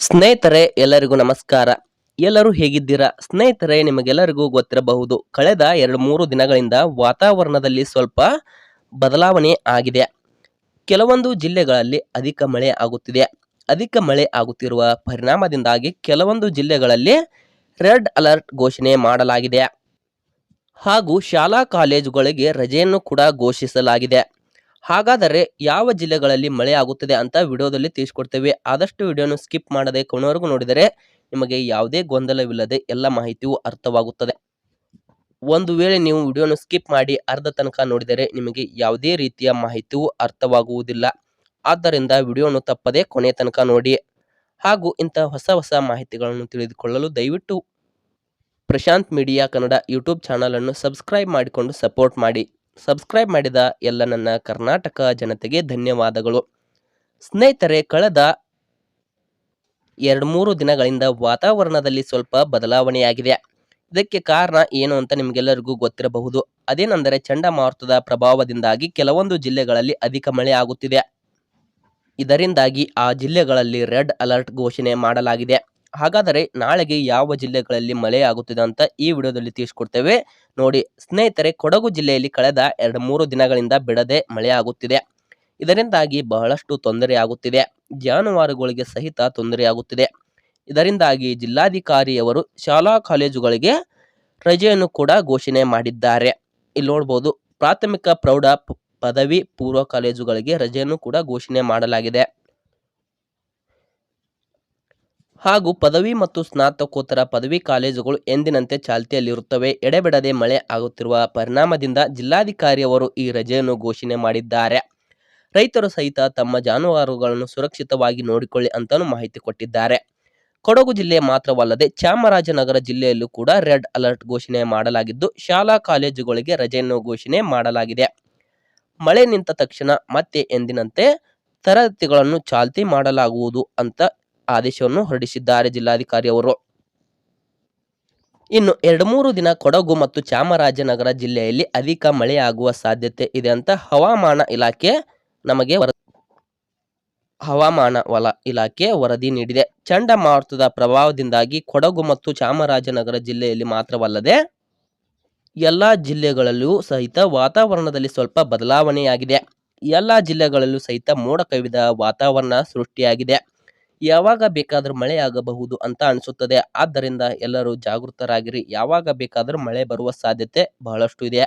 ಸ್ನೇಹಿತರೆ, ಎಲ್ಲರಿಗೂ ನಮಸ್ಕಾರ. ಎಲ್ಲರೂ ಹೇಗಿದ್ದೀರಾ? ಸ್ನೇಹಿತರೆ, ನಿಮಗೆಲ್ಲರಿಗೂ ಗೊತ್ತಿರಬಹುದು, ಕಳೆದ ಎರಡು ಮೂರು ದಿನಗಳಿಂದ ವಾತಾವರಣದಲ್ಲಿ ಸ್ವಲ್ಪ ಬದಲಾವಣೆ ಆಗಿದೆ. ಕೆಲವೊಂದು ಜಿಲ್ಲೆಗಳಲ್ಲಿ ಅಧಿಕ ಮಳೆ ಆಗುತ್ತಿದೆ. ಅಧಿಕ ಮಳೆ ಆಗುತ್ತಿರುವ ಪರಿಣಾಮದಿಂದಾಗಿ ಕೆಲವೊಂದು ಜಿಲ್ಲೆಗಳಲ್ಲಿ ರೆಡ್ ಅಲರ್ಟ್ ಘೋಷಣೆ ಮಾಡಲಾಗಿದೆ. ಹಾಗೂ ಶಾಲಾ ಕಾಲೇಜುಗಳಿಗೆ ರಜೆಯನ್ನು ಕೂಡ ಘೋಷಿಸಲಾಗಿದೆ. ಹಾಗಾದರೆ ಯಾವ ಜಿಲ್ಲೆಗಳಲ್ಲಿ ಮಳೆ ಆಗುತ್ತದೆ ಅಂತ ವಿಡಿಯೋದಲ್ಲಿ ತಿಳಿಸ್ಕೊಡ್ತೇವೆ. ಆದಷ್ಟು ವಿಡಿಯೋನು ಸ್ಕಿಪ್ ಮಾಡದೆ ಕೊನೆವರೆಗೂ ನೋಡಿದರೆ ನಿಮಗೆ ಯಾವುದೇ ಗೊಂದಲವಿಲ್ಲದೆ ಎಲ್ಲ ಮಾಹಿತಿಯು ಅರ್ಥವಾಗುತ್ತದೆ. ಒಂದು ವೇಳೆ ನೀವು ವಿಡಿಯೋನು ಸ್ಕಿಪ್ ಮಾಡಿ ಅರ್ಧ ತನಕ ನೋಡಿದರೆ ನಿಮಗೆ ಯಾವುದೇ ರೀತಿಯ ಮಾಹಿತಿಯು ಅರ್ಥವಾಗುವುದಿಲ್ಲ. ಆದ್ದರಿಂದ ವಿಡಿಯೋನು ತಪ್ಪದೆ ಕೊನೆ ತನಕ ನೋಡಿ. ಹಾಗೂ ಇಂಥ ಹೊಸ ಹೊಸ ಮಾಹಿತಿಗಳನ್ನು ತಿಳಿದುಕೊಳ್ಳಲು ದಯವಿಟ್ಟು ಪ್ರಶಾಂತ್ ಮೀಡಿಯಾ ಕನ್ನಡ ಯೂಟ್ಯೂಬ್ ಚಾನಲನ್ನು ಸಬ್ಸ್ಕ್ರೈಬ್ ಮಾಡಿಕೊಂಡು ಸಪೋರ್ಟ್ ಮಾಡಿ. ಸಬ್ಸ್ಕ್ರೈಬ್ ಮಾಡಿದ ಎಲ್ಲ ನನ್ನ ಕರ್ನಾಟಕ ಜನತೆಗೆ ಧನ್ಯವಾದಗಳು. ಸ್ನೇಹಿತರೆ, ಕಳೆದ ಎರಡು ಮೂರು ದಿನಗಳಿಂದ ವಾತಾವರಣದಲ್ಲಿ ಸ್ವಲ್ಪ ಬದಲಾವಣೆಯಾಗಿದೆ. ಇದಕ್ಕೆ ಕಾರಣ ಏನು ಅಂತ ನಿಮಗೆಲ್ಲರಿಗೂ ಗೊತ್ತಿರಬಹುದು. ಅದೇನೆಂದರೆ ಚಂಡಮಾರುತದ ಪ್ರಭಾವದಿಂದಾಗಿ ಕೆಲವೊಂದು ಜಿಲ್ಲೆಗಳಲ್ಲಿ ಅಧಿಕ ಮಳೆ ಆಗುತ್ತಿದೆ. ಇದರಿಂದಾಗಿ ಆ ಜಿಲ್ಲೆಗಳಲ್ಲಿ ರೆಡ್ ಅಲರ್ಟ್ ಘೋಷಣೆ ಮಾಡಲಾಗಿದೆ. ಹಾಗಾದರೆ ನಾಳೆಗೆ ಯಾವ ಜಿಲ್ಲೆಗಳಲ್ಲಿ ಮಳೆ ಆಗುತ್ತಿದೆ ಅಂತ ಈ ವಿಡಿಯೋದಲ್ಲಿ ತಿಳಿಸ್ಕೊಡ್ತೇವೆ. ನೋಡಿ, ಸ್ನೇಹಿತರೆ, ಕೊಡಗು ಜಿಲ್ಲೆಯಲ್ಲಿ ಕಳೆದ ಎರಡು ಮೂರು ದಿನಗಳಿಂದ ಬಿಡದೆ ಮಳೆ ಆಗುತ್ತಿದೆ ಇದರಿಂದಾಗಿ ಬಹಳಷ್ಟು ತೊಂದರೆ ಆಗುತ್ತಿದೆ ಜಾನುವಾರುಗಳಿಗೆ ಸಹಿತ ತೊಂದರೆಯಾಗುತ್ತಿದೆ. ಇದರಿಂದಾಗಿ ಜಿಲ್ಲಾಧಿಕಾರಿಯವರು ಶಾಲಾ ಕಾಲೇಜುಗಳಿಗೆ ರಜೆಯನ್ನು ಕೂಡ ಘೋಷಣೆ ಮಾಡಿದ್ದಾರೆ. ಇಲ್ಲಿ ನೋಡ್ಬೋದು, ಪ್ರಾಥಮಿಕ ಪ್ರೌಢ ಪದವಿ ಪೂರ್ವ ಕಾಲೇಜುಗಳಿಗೆ ರಜೆಯನ್ನು ಕೂಡ ಘೋಷಣೆ ಮಾಡಲಾಗಿದೆ. ಹಾಗೂ ಪದವಿ ಮತ್ತು ಸ್ನಾತಕೋತ್ತರ ಪದವಿ ಕಾಲೇಜುಗಳು ಎಂದಿನಂತೆ ಚಾಲ್ತಿಯಲ್ಲಿರುತ್ತವೆ. ಎಡೆಬಿಡದೆ ಮಳೆ ಆಗುತ್ತಿರುವ ಪರಿಣಾಮದಿಂದ ಜಿಲ್ಲಾಧಿಕಾರಿಯವರು ಈ ರಜೆಯನ್ನು ಘೋಷಣೆ ಮಾಡಿದ್ದಾರೆ. ರೈತರು ಸಹಿತ ತಮ್ಮ ಜಾನುವಾರುಗಳನ್ನು ಸುರಕ್ಷಿತವಾಗಿ ನೋಡಿಕೊಳ್ಳಿ ಅಂತಲೂ ಮಾಹಿತಿ ಕೊಟ್ಟಿದ್ದಾರೆ. ಕೊಡಗು ಜಿಲ್ಲೆ ಮಾತ್ರವಲ್ಲದೆ ಚಾಮರಾಜನಗರ ಜಿಲ್ಲೆಯಲ್ಲೂ ಕೂಡ ರೆಡ್ ಅಲರ್ಟ್ ಘೋಷಣೆ ಮಾಡಲಾಗಿದ್ದು, ಶಾಲಾ ಕಾಲೇಜುಗಳಿಗೆ ರಜೆಯನ್ನು ಘೋಷಣೆ ಮಾಡಲಾಗಿದೆ. ಮಳೆ ನಿಂತ ತಕ್ಷಣ ಮತ್ತೆ ಎಂದಿನಂತೆ ತರಗತಿಗಳನ್ನು ಚಾಲ್ತಿ ಮಾಡಲಾಗುವುದು ಅಂತ ಆದೇಶವನ್ನು ಹೊರಡಿಸಿದ್ದಾರೆ ಜಿಲ್ಲಾಧಿಕಾರಿ ಅವರು. ಇನ್ನು ಎರಡು ಮೂರು ದಿನ ಕೊಡಗು ಮತ್ತು ಚಾಮರಾಜನಗರ ಜಿಲ್ಲೆಯಲ್ಲಿ ಅಧಿಕ ಮಳೆಯಾಗುವ ಸಾಧ್ಯತೆ ಇದೆ ಅಂತ ಹವಾಮಾನ ಇಲಾಖೆ ನಮಗೆ ವರ, ಹವಾಮಾನ ವಲ, ಇಲಾಖೆ ವರದಿ ನೀಡಿದೆ. ಚಂಡಮಾರುತದ ಪ್ರಭಾವದಿಂದಾಗಿ ಕೊಡಗು ಮತ್ತು ಚಾಮರಾಜನಗರ ಜಿಲ್ಲೆಯಲ್ಲಿ ಮಾತ್ರವಲ್ಲದೆ ಎಲ್ಲ ಜಿಲ್ಲೆಗಳಲ್ಲೂ ಸಹಿತ ವಾತಾವರಣದಲ್ಲಿ ಸ್ವಲ್ಪ ಬದಲಾವಣೆಯಾಗಿದೆ. ಎಲ್ಲ ಜಿಲ್ಲೆಗಳಲ್ಲೂ ಸಹಿತ ಮೋಡ ಕವಿದ ವಾತಾವರಣ ಸೃಷ್ಟಿಯಾಗಿದೆ. ಯಾವಾಗ ಬೇಕಾದರೂ ಮಳೆ ಆಗಬಹುದು ಅಂತ ಅನಿಸುತ್ತದೆ. ಆದ್ದರಿಂದ ಎಲ್ಲರೂ ಜಾಗೃತರಾಗಿರಿ. ಯಾವಾಗ ಬೇಕಾದರೂ ಮಳೆ ಬರುವ ಸಾಧ್ಯತೆ ಬಹಳಷ್ಟು ಇದೆ.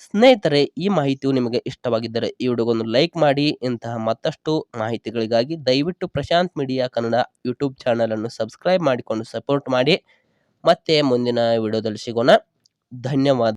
ಸ್ನೇಹಿತರೆ, ಈ ಮಾಹಿತಿಯು ನಿಮಗೆ ಇಷ್ಟವಾಗಿದ್ದರೆ ಈ ವಿಡಿಯೋಗೊಂದು ಲೈಕ್ ಮಾಡಿ. ಇಂತಹ ಮತ್ತಷ್ಟು ಮಾಹಿತಿಗಳಿಗಾಗಿ ದಯವಿಟ್ಟು ಪ್ರಶಾಂತ್ ಮೀಡಿಯಾ ಕನ್ನಡ ಯೂಟ್ಯೂಬ್ ಚಾನಲನ್ನು ಸಬ್ಸ್ಕ್ರೈಬ್ ಮಾಡಿಕೊಂಡು ಸಪೋರ್ಟ್ ಮಾಡಿ. ಮತ್ತೆ ಮುಂದಿನ ವಿಡಿಯೋದಲ್ಲಿ ಸಿಗೋಣ. ಧನ್ಯವಾದ.